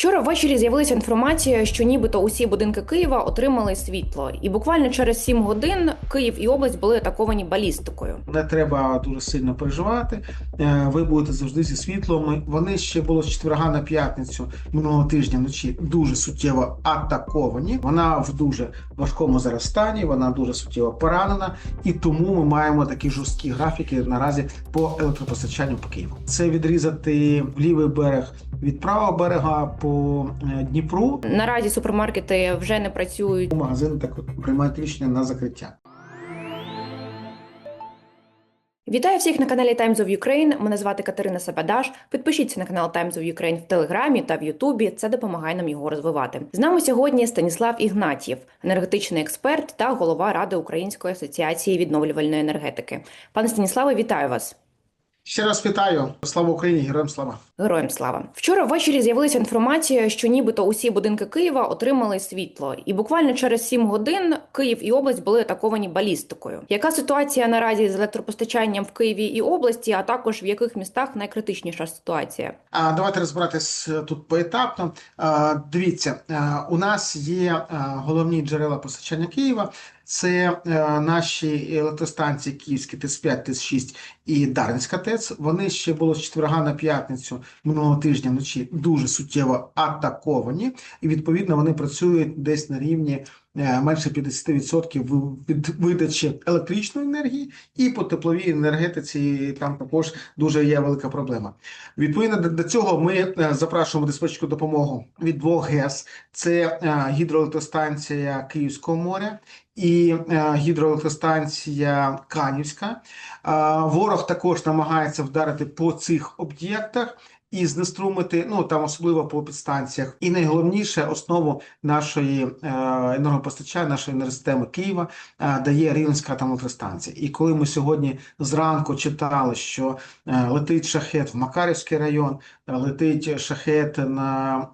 Вчора ввечері з'явилася інформація, що нібито усі будинки Києва отримали світло, і буквально через 7 годин Київ і область були атаковані балістикою. Не треба дуже сильно переживати. Е, Ви будете завжди зі світлом. Вони ще було з четверга на п'ятницю минулого тижня вночі дуже суттєво атаковані. Вона в дуже важкому зараз стані. Вона дуже суттєво поранена, і тому ми маємо такі жорсткі графіки наразі по електропостачанню по Києву. Це відрізати лівий берег від правого берега по е, Дніпру. Наразі супермаркети вже не працюють. Магазини так приймають рішення на закриття. Вітаю всіх на каналі Times of Ukraine. Мене звати Катерина Сабадаш. Підпишіться на канал Times of Ukraine в Телеграмі та в Ютубі. Це допомагає нам його розвивати. З нами сьогодні Станіслав Ігнатьєв, енергетичний експерт та голова Ради Української асоціації відновлювальної енергетики. Пане Станіславе, вітаю вас. Ще раз вітаю. Слава Україні! Героям слава! Героям слава! Вчора ввечері з'явилася інформація, що нібито усі будинки Києва отримали світло, і буквально через 7 годин Київ і область були атаковані балістикою. Яка ситуація наразі з електропостачанням в Києві і області, а також в яких містах найкритичніша ситуація? А давайте розбиратись е, тут поетапно. А, Дивіться, е, у нас є е, головні джерела постачання Києва. Це е, наші електростанції Київські ТЕЦ-5, ТЕЦ-6 і Дарницька ТЕЦ. Вони ще було з четверга на п'ятницю минулого тижня вночі дуже суттєво атаковані, і відповідно вони працюють десь на рівні менше 50% від видачі електричної енергії, і по тепловій енергетиці там також дуже є велика проблема. Відповідно до- цього ми е, запрошуємо диспетчерську допомогу від двох ГЕС. Це е, гідроелектростанція Київського моря і е, гідроелектростанція Канівська. Е, Ворог також намагається вдарити по цих об'єктах. І знеструмити, ну там особливо по підстанціях, і найголовніше основу нашої е, енергопостачання, нашої енергосистеми Києва е, дає Рівненська атомна електростанція. І коли ми сьогодні зранку читали, що е, летить шахет в Макарівський район, летить шахет на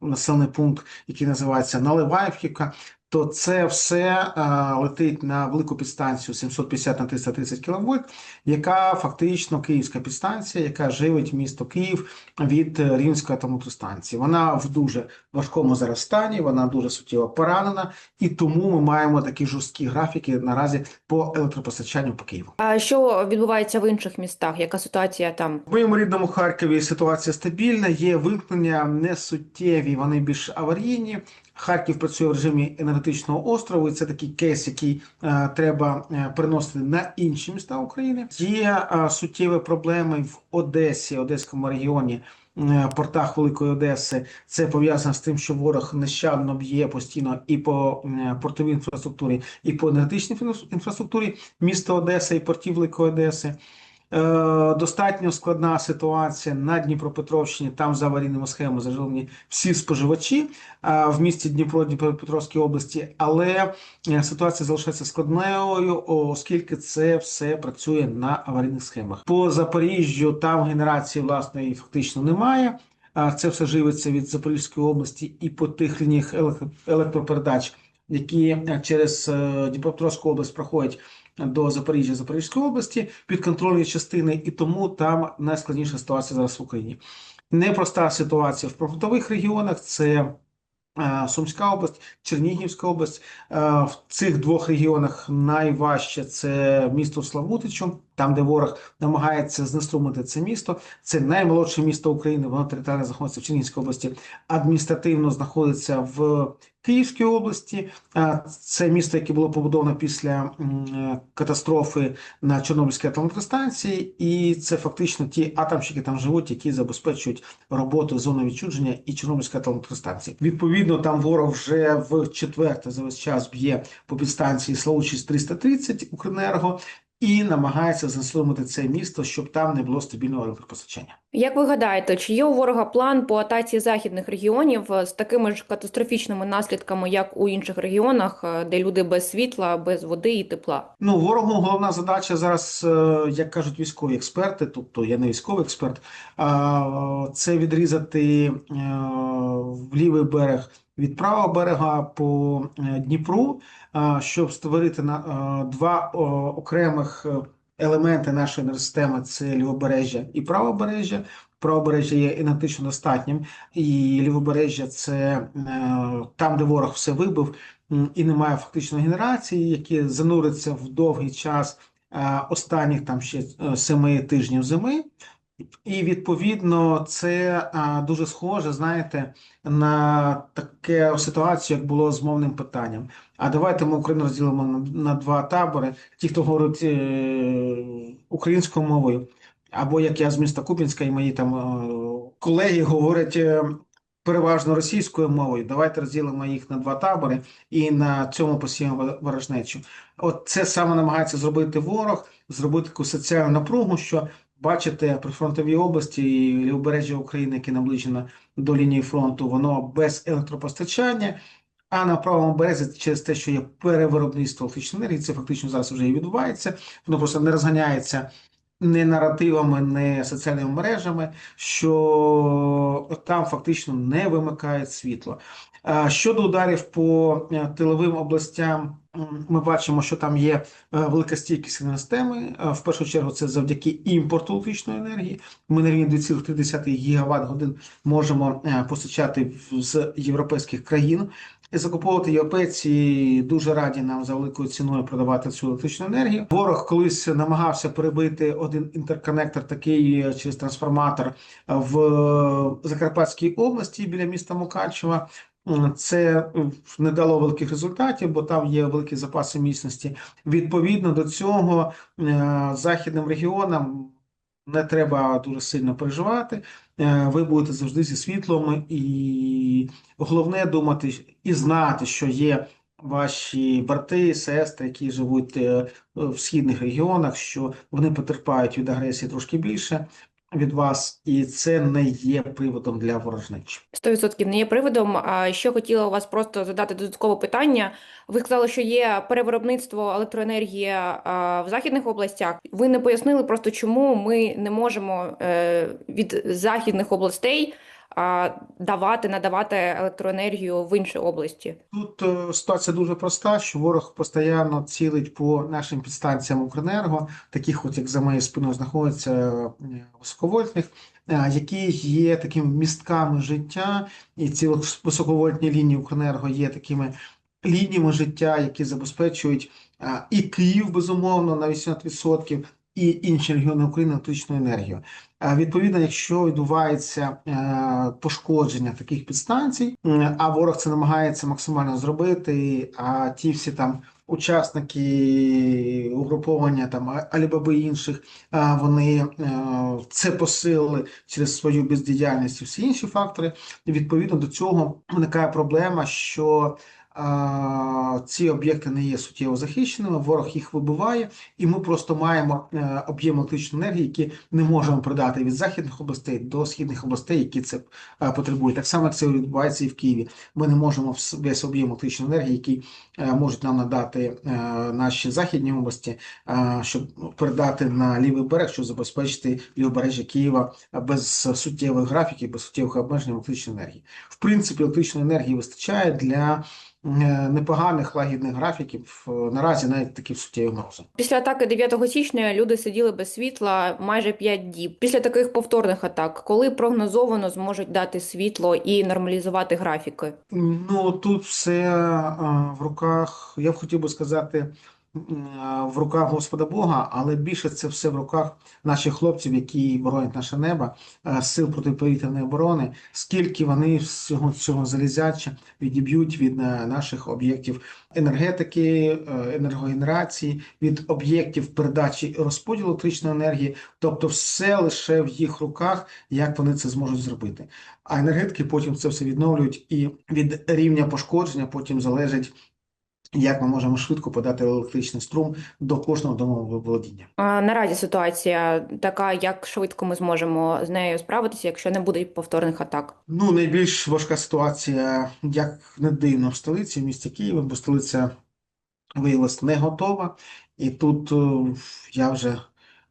населений пункт, який називається Наливаївківка, то це все е, летить на велику підстанцію 750 на 330 кВт, яка фактично київська підстанція, яка живить місто Київ від е, Рівненської атомелектростанції. Вона в дуже важкому зараз стані, вона дуже суттєво поранена, і тому ми маємо такі жорсткі графіки наразі по електропостачанню по Києву. А що відбувається в інших містах? Яка ситуація там? В моєму рідному Харкові ситуація стабільна, є вимкнення не суттєві, вони більш аварійні. Харків працює в режимі енергетичного острову. і Це такий кейс, який е, треба е, переносити на інші міста України. Є е, суттєві проблеми в Одесі, Одеському регіоні. Портах Великої Одеси це пов'язано з тим, що ворог нещадно б'є постійно і по портовій інфраструктурі, і по енергетичній інфра- інфраструктурі міста Одеса і портів Великої Одеси. Е, Достатньо складна ситуація на Дніпропетровщині. Там за аварійними схемами заживлені всі споживачі е, в місті Дніпро Дніпропетровській області, але е, ситуація залишається складною, оскільки це все працює на аварійних схемах. По Запоріжжю там генерації власної фактично немає. Це все живиться від Запорізької області і по тих лініях електропередач, які через Дніпропетровську область проходять до Запоріжжя Запорізької області підконтрольні частини, і тому там найскладніша ситуація зараз в Україні. Непроста ситуація в прифронтових регіонах. Це е, Сумська область, Чернігівська область. Е, В цих двох регіонах найважче це місто Славутичу, там, де ворог намагається знеструмити це місто. Це наймолодше місто України, воно територіально знаходиться в Чернігівській області, адміністративно знаходиться в Київській області. Це місто, яке було побудовано після катастрофи на Чорнобильській атомелектростанції, і це фактично ті атомщики там живуть, які забезпечують роботу зони відчудження і Чорнобильської атомелектростанції. Відповідно, там ворог вже в четверте за весь час б'є по підстанції Славучість 330 Укренерго і намагається заслонити це місто, щоб там не було стабільного електропостачання. Як ви гадаєте, чи є у ворога план по атаці західних регіонів з такими ж катастрофічними наслідками, як у інших регіонах, е, де люди без світла, без води і тепла? Ну, ворогу головна задача зараз, е, як кажуть військові експерти, тобто я не військовий експерт, це відрізати е, в лівий берег від правого берега по е, Дніпру, е, щоб створити е, два окремих елементи нашої енергосистеми це лівобережжя і правобережжя. правобережжя є енергетично достатнім, і лівобережжя це там, де ворог все вибив, і немає фактичної генерації, які зануряться в довгий час останніх там ще семи тижнів зими. І відповідно це дуже схоже, знаєте, на таке ситуацію, як було з мовним питанням. А давайте ми Україну розділимо на, два табори: ті, хто говорить е, українською мовою, або як я з міста Куп'янська, і мої там е, колеги говорять е, переважно російською мовою. Давайте розділимо їх на два табори і на цьому посіємо ворожнечу. От це саме намагається зробити ворог, зробити таку соціальну напругу, що бачите, прифронтові області і лівобережжя України, яке наближено до лінії фронту, воно без електропостачання. А на правому березі через те, що є перевиробництво електричної енергії, це фактично зараз вже і відбувається. Воно просто не розганяється не наративами, не соціальними мережами, що там фактично не вимикають світло. Щодо ударів по е, тиловим областям, ми бачимо, що там є е, велика стійкість системи. Е, В першу чергу це завдяки імпорту електричної енергії. Ми на рівні 2,3 гігаватт годин можемо е, постачати з європейських країн. І закуповувати європейці дуже раді нам за великою ціною продавати цю електричну енергію. Ворог колись намагався перебити один інтерконектор, такий через трансформатор в Закарпатській області біля міста Мукачева. Це не дало великих результатів, бо там є великі запаси міцності. Відповідно до цього е, західним регіонам не треба дуже сильно переживати. Е, Ви будете завжди зі світлом, і головне думати і знати, що є ваші брати, сестри, які живуть е, в східних регіонах, що вони потерпають від агресії трошки більше від вас, і це не є приводом для ворожнечі. 100% не є приводом. А ще хотіла у вас просто задати додаткове питання. Ви сказали, що є перевиробництво електроенергії в західних областях. Ви не пояснили просто, чому ми не можемо е, від західних областей давати, надавати електроенергію в інші області. Тут е, ситуація дуже проста, що ворог постійно цілить по нашим підстанціям Укренерго, таких от як за моєю спиною знаходяться е, високовольтних, е, які є такими містками життя, і ці високовольтні лінії Укренерго є такими лініями життя, які забезпечують і Київ, безумовно, на 80%, і інші регіони України електричною енергією. Е, Відповідно, якщо відбувається е, пошкодження таких підстанцій, а ворог це намагається максимально зробити, а ті всі там учасники угруповання там Алібаби і інших, вони е, це посилили через свою бездіяльність і всі інші фактори. Відповідно до цього виникає проблема, що ці об'єкти не є суттєво захищеними, ворог їх вибиває, і ми просто маємо е, об'єм електричної енергії, які не можемо продати від західних областей до східних областей, які це е, потребують. Так само як це відбувається і в Києві. Ми не можемо весь об'єм електричної енергії, який е, можуть нам надати наші західні області, щоб передати на лівий берег, щоб забезпечити лівобережжя Києва без суттєвих графіків, без суттєвих обмежень електричної енергії. В принципі, електричної енергії вистачає для непоганих лагідних графіків. Е, Наразі навіть такі суттєві морози. Після атаки 9 січня люди сиділи без світла майже 5 діб. Після таких повторних атак, коли прогнозовано зможуть дати світло і нормалізувати графіки? Ну тут все в руках, я б хотів би сказати, в руках Господа Бога, але більше це все в руках наших хлопців, які боронять наше небо, сил протиповітряної оборони, скільки вони всього цього залізяча відіб'ють від е, наших об'єктів енергетики, е, енергогенерації, від об'єктів передачі і розподілу електричної енергії, тобто все лише в їх руках, як вони це зможуть зробити. А енергетики потім це все відновлюють, і від рівня пошкодження потім залежить, як ми можемо швидко подати електричний струм до кожного домового володіння. А наразі ситуація така, як швидко ми зможемо з нею справитися, якщо не буде повторних атак. Ну, найбільш важка ситуація, як не дивно, в столиці, в місті Києва, бо столиця виявилась не готова. І тут е, я вже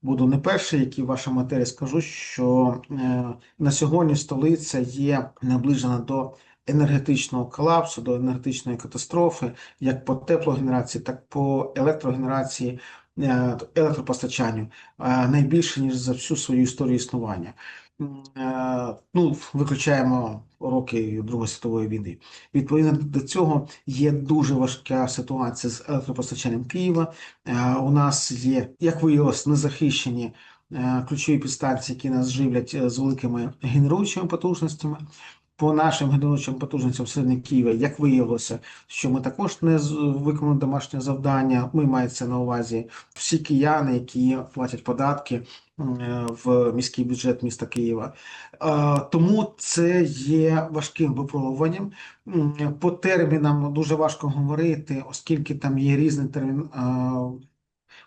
буду не перший, який в вашій матері скажу, що е, на сьогодні столиця є наближена до енергетичного колапсу, до енергетичної катастрофи, як по теплогенерації, так по електрогенерації, е, електропостачанню, е, найбільше, ніж за всю свою історію існування. е, ну, виключаємо роки Другої світової війни. Відповідно до цього є дуже важка ситуація з електропостачанням Києва. У нас є, як виявилось, незахищені ключові підстанції, які нас живлять з великими генеруючими потужностями. По нашим генеруючим потужностям всередині Києва, як виявилося, що ми також не виконали домашнє завдання. Ми мається на увазі всі кияни, які платять податки е, в міський бюджет міста Києва. Тому це є важким випробуванням. По термінам дуже важко говорити, оскільки там є різний термін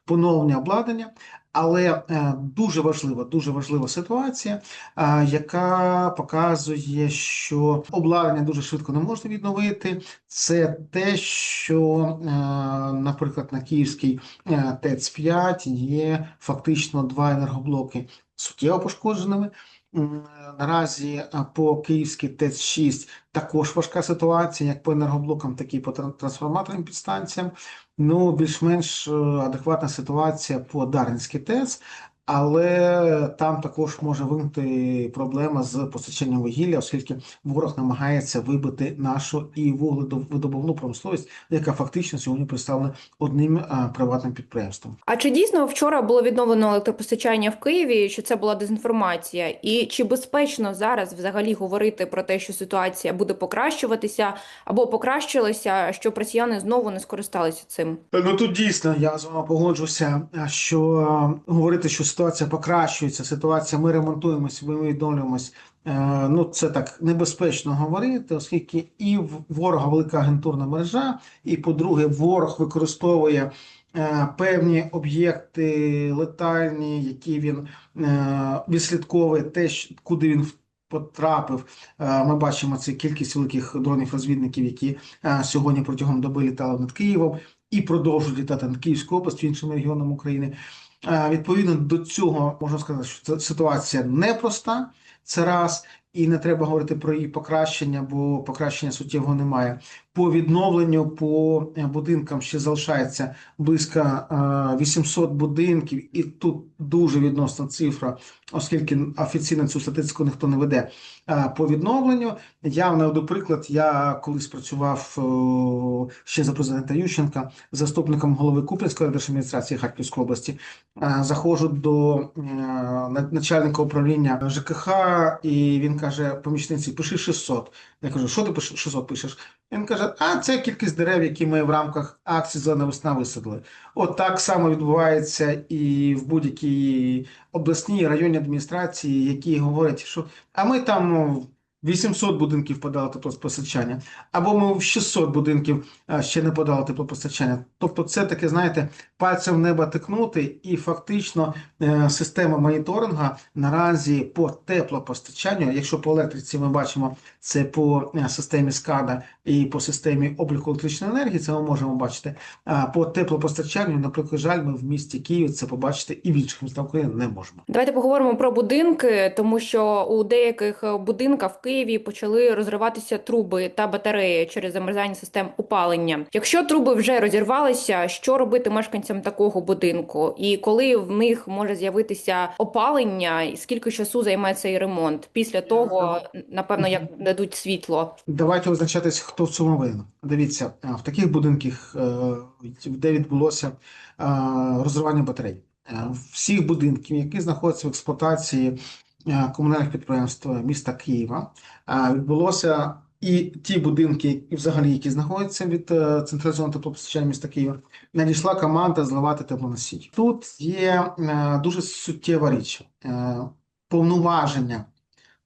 поновлення обладнання. Але е, дуже важлива, дуже важлива ситуація, е, яка показує, що обладнання дуже швидко не можна відновити. Це те, що, е, наприклад, на Київській е, ТЕЦ-5 є фактично два енергоблоки суттєво пошкодженими. Наразі е, по Київській ТЕЦ-6 також важка ситуація, як по енергоблокам, так і по тран- трансформаторним підстанціям. Ну, більш-менш е, адекватна ситуація по Дарницькій ТЕЦ, але там також може виникнути проблема з постачанням вугілля, оскільки ворог намагається вибити нашу і вугледобувну промисловість, яка фактично сьогодні представлена одним е, приватним підприємством. А чи дійсно вчора було відновлено електропостачання в Києві? Чи це була дезінформація? І чи безпечно зараз взагалі говорити про те, що ситуація буде покращуватися або покращилася, щоб росіяни знову не скористалися цим? Ну тут дійсно я з вами погоджуся, е, що е, говорити, що ситуація покращується, ситуація, ми ремонтуємось, ми відновлюємось. е, Ну, це так небезпечно говорити, оскільки і в ворога велика агентурна мережа, і по-друге, ворог використовує е, певні об'єкти летальні, які він е, відслідковує те, куди він потрапив. Ми бачимо це кількість великих дронів-розвідників, які сьогодні протягом доби літали над Києвом і продовжують літати над Київською областю, іншими регіонами України. Е, Відповідно до цього можна сказати, що ситуація непроста. Це раз, і не треба говорити про її покращення, бо покращення суттєвого немає. По відновленню по е, будинкам ще залишається близько е, 800 будинків, і тут дуже відносна цифра, оскільки офіційно цю статистику ніхто не веде. Е, По відновленню я наведу приклад. Я колись працював е, ще за президента Ющенка, заступником голови Куп'янської держадміністрації Харківської області. Е, Заходжу до е, начальника управління ЖКХ, і він каже: помічниці, пиши 600. Я кажу, що ти пишеш 600 пишеш? Він каже: а це кількість дерев, які ми в рамках акції Зелена весна висадили. От так само відбувається і в будь-якій обласній районній адміністрації, які говорять, що а ми там ну, 800 будинків подали теплопостачання, або ми в 600 будинків ще не подали теплопостачання. Тобто, це таке, знаєте, пальцем в небо тикнути, і фактично е, система моніторингу наразі по теплопостачанню, якщо по електриці ми бачимо це по е, системі СКАДА і по системі обліку електричної енергії, це ми можемо бачити. А по теплопостачанню, наприклад, жаль, ми в місті Київ це побачити і в інших містах України не можемо. Давайте поговоримо про будинки, тому що у деяких будинках в Києві почали розриватися труби та батареї через замерзання систем опалення. Якщо труби вже розірвалися, що робити мешканцям такого будинку? І коли в них може з'явитися опалення, і скільки часу займе цей ремонт? Після того, напевно, як дадуть світло. Давайте визначатись, хто в цьому винен. Дивіться, е, в таких будинках, е, де відбулося е, розривання батарей, всіх будинків, які знаходяться в експлуатації комунальних підприємств міста Києва, е, відбулося і ті будинки, і взагалі, які знаходяться від е, централізованого теплопостачання міста Києва, надійшла команда зливати теплоносій. Тут є е, дуже суттєва річ. Е, Повноваження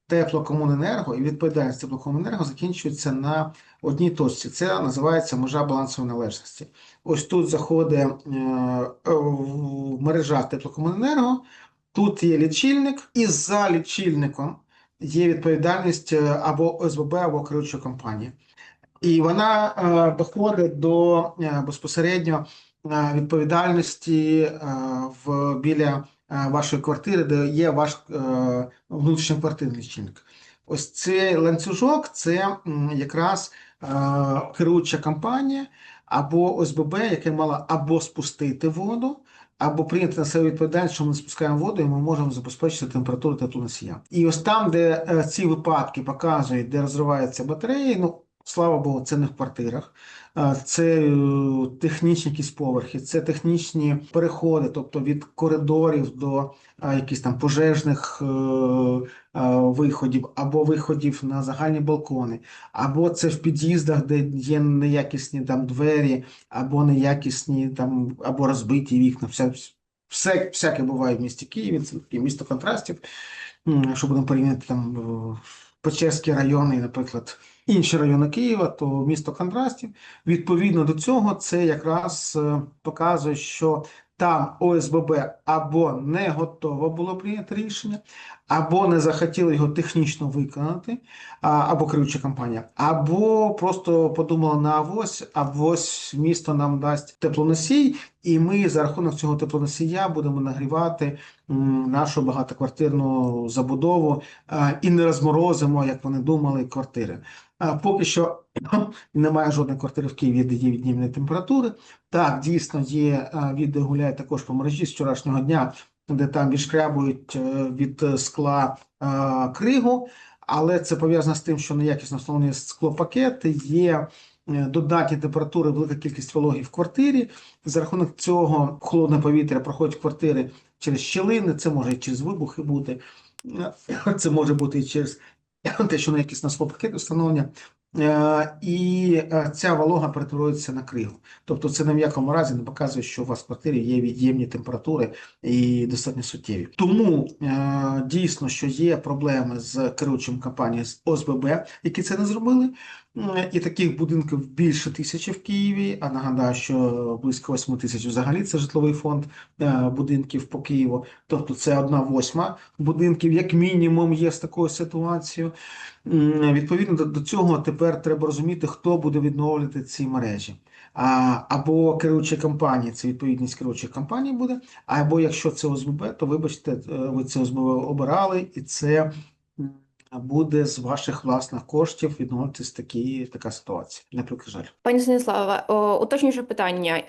теплокомуненерго і відповідальність теплокомуненерго закінчується на одній точці. Це називається межа балансової належності. Ось тут заходить е, е, мережа теплокомуненерго, тут є лічильник, і за лічильником є відповідальність е, або ОСББ, або керуюча компанія. І вона е, доходить до е, безпосередньо е, відповідальності е, в біля е, вашої квартири, де є ваш е, внутрішньоквартирний лічильник. Ось цей ланцюжок це м, якраз е, керуюча компанія або ОСББ, яке мала або спустити воду, або прийняти на себе відповідальність, що ми не спускаємо воду, і ми можемо забезпечити температуру теплоносія. І ось там, де е, ці випадки показують, де розриваються батареї, ну слава Богу, це не в квартирах. Е, Це е, технічні якісь поверхи, це технічні переходи, тобто від коридорів до якихось там пожежних виходів, або виходів на загальні балкони, або це в під'їздах, де є неякісні там двері, або неякісні там, або розбиті вікна. Вся, все, всяке буває в місті Києві, це таке місто контрастів. Якщо будемо порівняти там е, Печерський район і, наприклад, інші райони Києва, то місто контрастів. Відповідно до цього, це якраз е, показує, що там ОСББ або не готово було прийняти рішення, або не захотіли його технічно виконати, або керуюча компанія, або просто подумала на авось, авось місто нам дасть теплоносій, і ми за рахунок цього теплоносія будемо нагрівати нашу багатоквартирну забудову і не розморозимо, як вони думали, квартири. А поки що немає жодної квартири в Києві, де є віднімні температури. Так, дійсно є відео гуляє також по мережі з вчорашнього дня, де там відшкрябують е, від скла кригу, але це пов'язано з тим, що неякісно встановлені склопакети, є е, додатні температури, велика кількість вологи в квартирі. За рахунок цього холодне повітря проходить квартири через щілини, це може і через вибухи бути, це може бути і через те, що на якісь на склопакети встановлення. Е, І е, ця волога перетворюється на кригу. Тобто це ні в якому разі не показує, що у вас в квартирі є від'ємні температури і достатньо суттєві. Тому е, дійсно, що є проблеми з керуючим компанією з ОСББ, які це не зробили. І таких будинків більше тисячі в Києві. А нагадаю, що близько 8 тисяч взагалі це житловий фонд е, будинків по Києву. Тобто це одна восьма будинків, як мінімум, є з такою ситуацією. Відповідно до, цього тепер треба розуміти, хто буде відновлювати ці мережі. Або керуючі компанії, це відповідність керуючих компаній буде, або якщо це ОСББ, то вибачте, е, ви це ОСББ обирали, і це буде з ваших власних коштів відновитись такі, така ситуація. На превеликий жаль. Пані Станіславе, о, уточніше питання.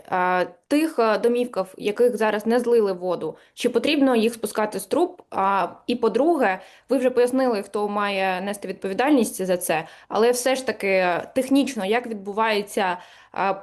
Тих е, домівках, в яких зараз не злили воду, чи потрібно їх спускати з труб? А, І по-друге, ви вже пояснили, хто має нести відповідальність за це, але все ж таки е, технічно, як відбувається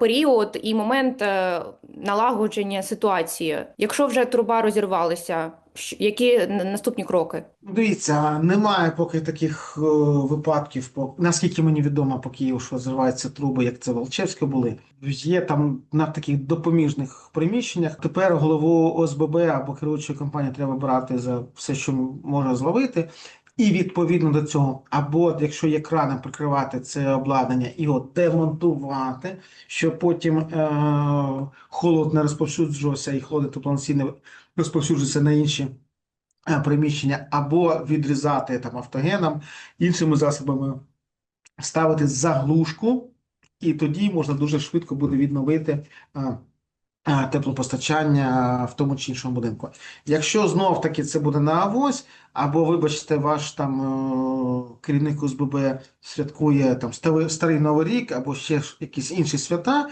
період і момент е, налагодження ситуації? Якщо вже труба розірвалася, які наступні кроки? Дивіться, немає поки таких е, випадків, по наскільки мені відомо по Києву, що зриваються труби, як це в Волчевську були. Є там на таких допоміжних приміщеннях. Тепер голову ОСББ або керуючої компанії треба брати за все, що може зловити. І відповідно до цього, або якщо є краном прикривати це обладнання, його демонтувати, щоб потім е- холод не розповсюджувався і холод теплоносій не розповсюджувався на інші е, приміщення, або відрізати там автогеном, іншими засобами ставити заглушку, і тоді можна дуже швидко буде відновити е, теплопостачання в тому чи іншому будинку. Якщо знов таки це буде на авось, або, вибачте, ваш там е, керівник ОСББ святкує там старий Новий рік, або ще якісь інші свята,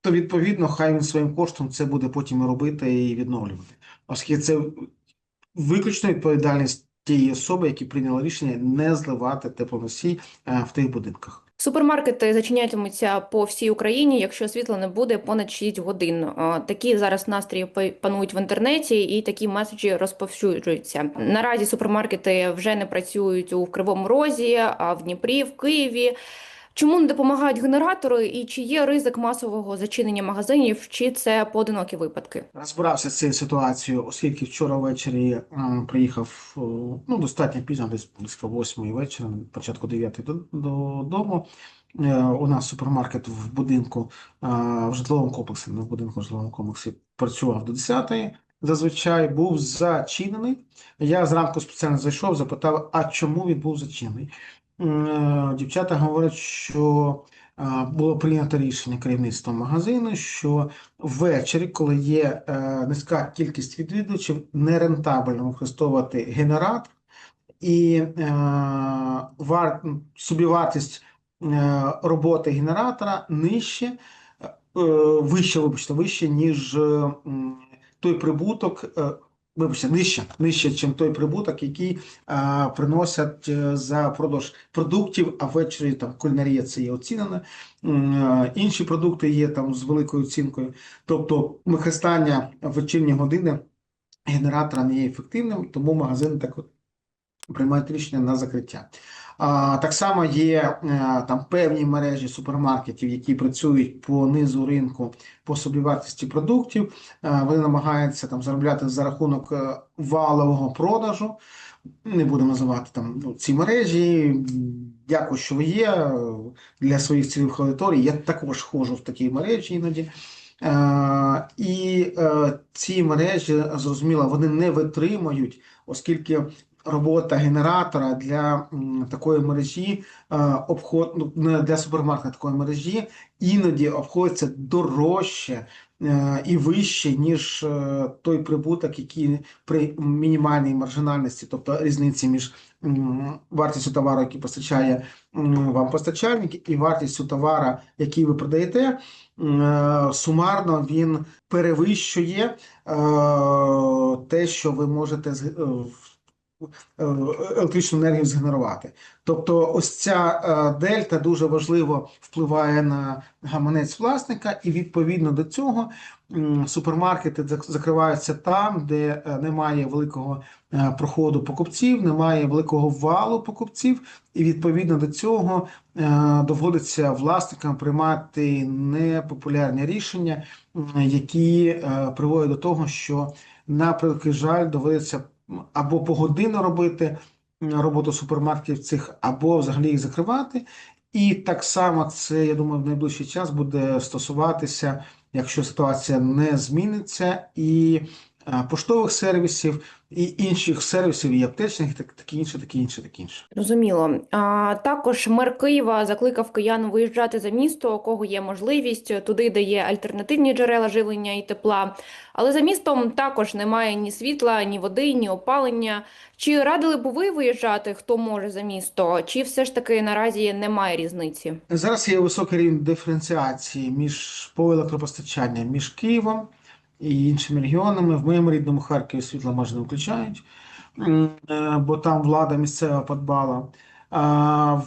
то відповідно хай він своїм коштом це буде потім робити і відновлювати. Оскільки це виключно відповідальність тієї особи, які прийняли рішення не зливати теплоносій е, в тих будинках. Супермаркети зачинятимуться по всій Україні, якщо світла не буде понад 6 годин. Такі зараз настрої па- панують в інтернеті, і такі меседжі розповсюджуються. Наразі супермаркети вже не працюють у Кривому Розі, а в Дніпрі, в Києві. Чому не допомагають генератори, і чи є ризик масового зачинення магазинів, чи це поодинокі випадки? Розбирався з цією ситуацією, оскільки вчора ввечері е, приїхав е, ну, достатньо пізно, десь близько восьмої вечора, початку дев'ятої до- додому. Е, У нас супермаркет в будинку в житловому комплексі, не в будинку, в житловому комплексі працював до 10-ї. Зазвичай був зачинений. Я зранку спеціально зайшов, запитав, а чому він був зачинений. Е, Дівчата говорять, що е, було прийнято рішення керівництвом магазину, що ввечері, коли є е, низька кількість відвідувачів, нерентабельно використовувати генератор, і вар, собівартість роботи генератора нижче, вище, вибачте, вище, ніж той прибуток, вибачте, нижче, нижче, ніж той прибуток, який а, приносять е, за продаж продуктів, а ввечері там кулінарія це є оцінена. Е, Інші продукти є там з великою оцінкою. Тобто використання вечірні години генератора не є ефективним, тому магазини так от приймають рішення на закриття. Так само є е, там певні мережі супермаркетів, які працюють по низу ринку по собівартості продуктів. Е, вони намагаються там заробляти за рахунок е, валового продажу. Не будемо називати там ну, ці мережі. Дякую, що ви є для своїх цільових аудиторій. Я також ходжу в такі мережі іноді. І ці мережі, зрозуміло, вони не витримують, оскільки робота генератора для такої мережі, е, обход, ну, для супермаркета такої мережі, іноді обходиться дорожче е, і вище, ніж е, той прибуток, який при мінімальній маржинальності, тобто різниці між вартістю товару, який постачає вам постачальник, і вартістю товара, який ви продаєте. Сумарно він перевищує те, що ви можете електричну енергію згенерувати. Тобто, ось ця е, дельта дуже важливо впливає на гаманець власника, і відповідно до цього супермаркети закриваються там, де е, немає великого е, проходу покупців, немає великого валу покупців, і відповідно до цього е, доводиться власникам приймати непопулярні рішення, які е, приводять до того, що на жаль доводиться або погодинно робити роботу супермаркетів цих, або взагалі їх закривати. І так само це, я думаю, в найближчий час буде стосуватися, якщо ситуація не зміниться, і е, поштових сервісів, і інших сервісів, і аптечних, і так, таке інше, таке інше, таке інше. Зрозуміло. А, також мер Києва закликав киян виїжджати за місто, у кого є можливість, туди, де є альтернативні джерела живлення і тепла. Але за містом також немає ні світла, ні води, ні опалення. Чи радили б ви виїжджати, хто може за місто, чи все ж таки наразі немає різниці? Зараз є високий рівень диференціації між по електропостачанням між Києвом і іншими регіонами. В моєму рідному Харкові світло майже не включають, е, бо там влада місцева подбала.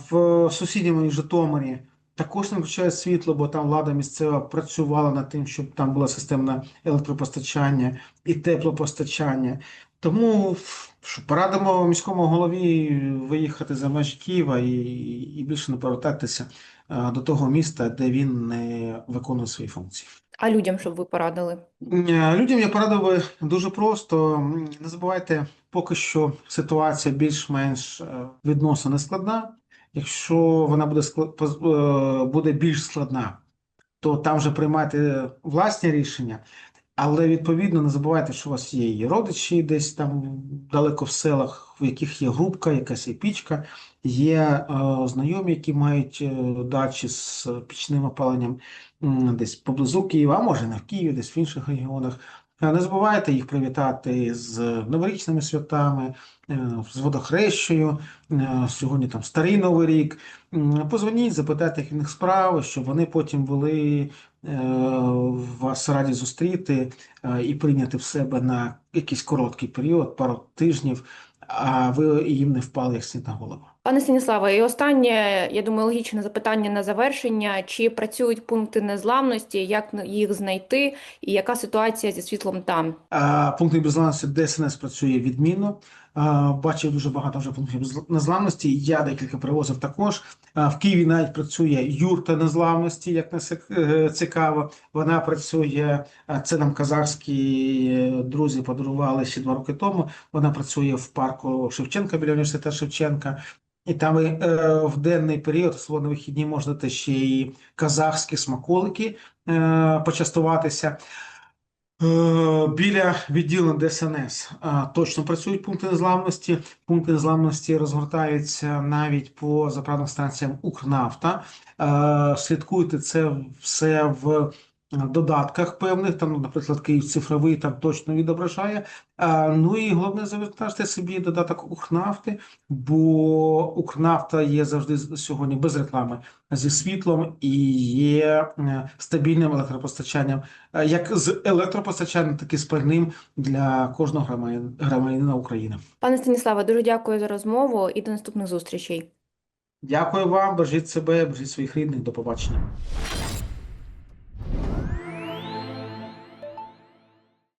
В сусідньому Житомирі також не включають світло, бо там влада місцева працювала над тим, щоб там було системне електропостачання і теплопостачання. Тому що порадимо міському голові виїхати за межі Києва і, і більше не повертатися е, до того міста, де він не виконує свої функції. А людям, щоб ви порадили? Е, Людям я порадив би дуже просто. Не забувайте, поки що ситуація більш-менш е, відносно не складна. Якщо вона буде склад- буде більш складна, то там вже приймайте власні рішення. Але відповідно не забувайте, що у вас є і родичі десь там далеко в селах, в яких є грубка, якась є пічка, є е, знайомі, які мають е, дачі з пічним опаленням десь поблизу Києва, а може не в Києві, десь в інших регіонах. Е, Не забувайте їх привітати з новорічними святами, з водохрещею. Е, Сьогодні там старий Новий рік. Позвоніть, запитайте, як в них справи, щоб вони потім були е, вас раді зустріти е, і прийняти в себе на якийсь короткий період, пару тижнів, а ви їм не впали як сніг на голову. Пане Станіславе, і останнє, я думаю, логічне запитання на завершення. Чи працюють пункти незламності, як їх знайти, і яка ситуація зі світлом там? А, Пункти безламності ДСНС працює відмінно. Бачив дуже багато вже пунктів незламності. Я декілька привозив також. В Києві навіть працює юрта незламності, як не е, цікаво. Вона працює, це нам казахські е, друзі подарували ще два роки тому. Вона працює в парку Шевченка біля університету Шевченка. І там е, в денний період, особливо на вихідні, можете ще і казахські смаколики е, почастуватися. Е, Біля відділу ДСНС е, точно працюють пункти незламності. Пункти незламності розгортаються навіть по заправним станціям Укрнафта. Е, Слідкуйте це все в додатках певних, там, наприклад, Київ цифровий там точно відображає. А, ну і головне завантажте собі додаток Укрнафти, бо Укрнафта є завжди сьогодні без реклами зі світлом і є стабільним електропостачанням, як з електропостачанням, так і з пальним для кожного громадянина громадянина України. Пане Станіславе, дуже дякую за розмову і до наступних зустрічей. Дякую вам, бережіть себе, бережіть своїх рідних. До побачення.